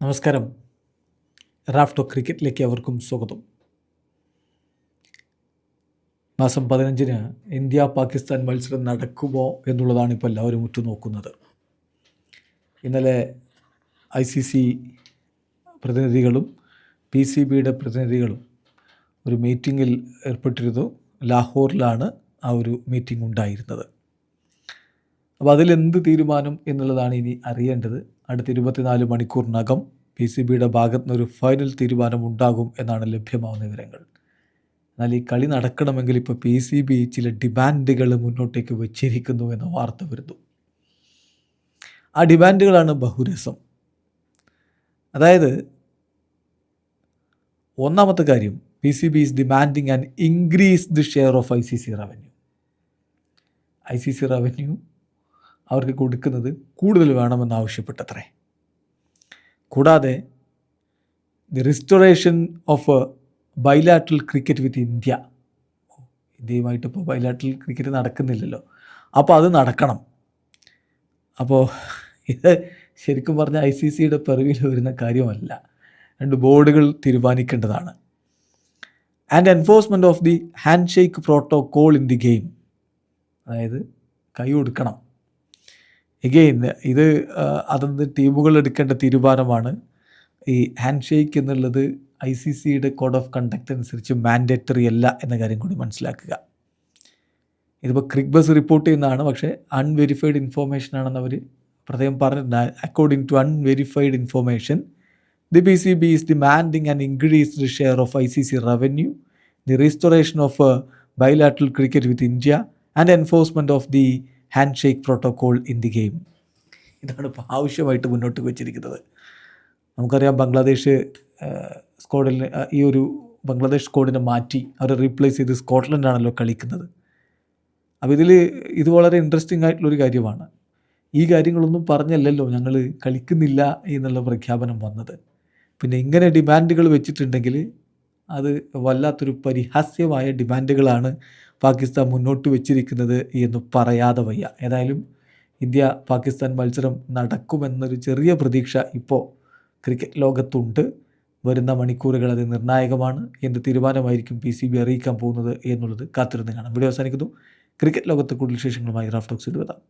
നമസ്കാരം. റാഫ്റ്റോ ക്രിക്കറ്റിലേക്ക് അവർക്കും സ്വാഗതം. മാസം പതിനഞ്ചിന് ഇന്ത്യ പാകിസ്ഥാൻ മത്സരം നടക്കുമോ എന്നുള്ളതാണ് ഇപ്പോൾ എല്ലാവരും ഉറ്റുനോക്കുന്നത്. ഇന്നലെ ഐ സി സി പ്രതിനിധികളും പി സി ബിയുടെ പ്രതിനിധികളും ഒരു മീറ്റിങ്ങിൽ ഏർപ്പെട്ടിരുന്നു. ലാഹോറിലാണ് ആ ഒരു മീറ്റിംഗ് ഉണ്ടായിരുന്നത്. അപ്പോൾ അതിലെന്ത് തീരുമാനം എന്നുള്ളതാണ് ഇനി അറിയേണ്ടത്. അടുത്ത ഇരുപത്തിനാല് മണിക്കൂറിനകം പി സി ബിയുടെ ഭാഗത്തു നിന്നൊരു ഫൈനൽ തീരുമാനം ഉണ്ടാകും എന്നാണ് ലഭ്യമാവുന്ന വിവരങ്ങൾ. എന്നാൽ ഈ കളി നടക്കണമെങ്കിൽ ഇപ്പോൾ പി സി ബി ചില ഡിമാൻഡുകൾ മുന്നോട്ടേക്ക് വച്ചിരിക്കുന്നു എന്ന വാർത്ത വരുന്നു. ആ ഡിമാൻഡുകളാണ് ബഹുരസം. അതായത് ഒന്നാമത്തെ കാര്യം P C B is demanding and increase the share of I C C revenue. I C C revenue അവർക്ക് കൊടുക്കുന്നത് കൂടുതൽ വേണമെന്ന് ആവശ്യപ്പെട്ടത്രേ. കൂടാതെ the restoration of bilateral cricket with India ഇന്ത്യയുമായിട്ട് ഇപ്പോൾ ബൈലാട്രൽ ക്രിക്കറ്റ് നടക്കുന്നില്ലല്ലോ. അപ്പോൾ അത് നടക്കണം. അപ്പോൾ ഇത് ശരിക്കും പറഞ്ഞാൽ ഐ സി സിയുടെ പിറവിൽ വരുന്ന കാര്യമല്ല. രണ്ട് ബോർഡുകൾ തീരുമാനിക്കേണ്ടതാണ്. And enforcement of the hand shake protocol in the game അതായത് കൈ കൊടുക്കണം. എഗെയിൻ ഇത് അതൊന്ന് ടീമുകൾ എടുക്കേണ്ട തീരുമാനമാണ്. ഈ ഹാൻഡ് ഷേക്ക് എന്നുള്ളത് ഐ സി സിയുടെ കോഡ് ഓഫ് കണ്ടക്ട് അനുസരിച്ച് മാൻഡേറ്ററി അല്ല എന്ന കാര്യം കൂടി മനസ്സിലാക്കുക. ഇതിപ്പോൾ ക്രിക് ബസ് റിപ്പോർട്ട് ചെയ്യുന്നതാണ് പക്ഷേ അൺവെരിഫൈഡ് ഇൻഫോർമേഷൻ ആണെന്ന് അവർ പ്രത്യേകം പറഞ്ഞിട്ടുണ്ട്. According to unverified information the B C B is demanding and increased share of I C C revenue the restoration of bilateral cricket with India and enforcement of the hand shake protocol in the game ഇതാണ് ഇപ്പോൾ ആവശ്യമായിട്ട് മുന്നോട്ട് വെച്ചിരിക്കുന്നത്. നമുക്കറിയാം ബംഗ്ലാദേശ് സ്ക്വാഡിൽ ഈ ഒരു ബംഗ്ലാദേശ് സ്ക്വാഡിനെ മാറ്റി അവരെ റീപ്ലേസ് ചെയ്ത് സ്കോട്ട്ലൻഡാണല്ലോ കളിക്കുന്നത്. അപ്പോൾ ഇതിൽ ഇത് വളരെ ഇൻട്രസ്റ്റിംഗ് ആയിട്ടുള്ളൊരു കാര്യമാണ്. ഈ കാര്യങ്ങളൊന്നും പറഞ്ഞല്ലല്ലോ ഞങ്ങൾ കളിക്കുന്നില്ല എന്നുള്ള പ്രഖ്യാപനം വന്നത്. പിന്നെ ഇങ്ങനെ ഡിമാൻഡുകൾ വെച്ചിട്ടുണ്ടെങ്കിൽ അത് വല്ലാത്തൊരു പരിഹാസ്യമായ ഡിമാൻഡുകളാണ് പാകിസ്ഥാൻ മുന്നോട്ട് വെച്ചിരിക്കുന്നത് എന്ന് പറയാതെ വയ്യ. ഏതായാലും ഇന്ത്യ പാകിസ്ഥാൻ മത്സരം നടക്കുമെന്നൊരു ചെറിയ പ്രതീക്ഷ ഇപ്പോൾ ക്രിക്കറ്റ് ലോകത്തുണ്ട്. വരുന്ന മണിക്കൂറുകൾ അത് നിർണായകമാണ്. എന്ത് തീരുമാനമായിരിക്കും പി സി ബി അറിയിക്കാൻ പോകുന്നത് എന്നുള്ളത് കാത്തിരുന്ന് കാണാം. വീഡിയോ അവസാനിക്കുന്നു. ക്രിക്കറ്റ് ലോകത്തെ കൂടുതൽ വിശേഷങ്ങളുമായി റാഫ്റ്റോക്സ് വരാം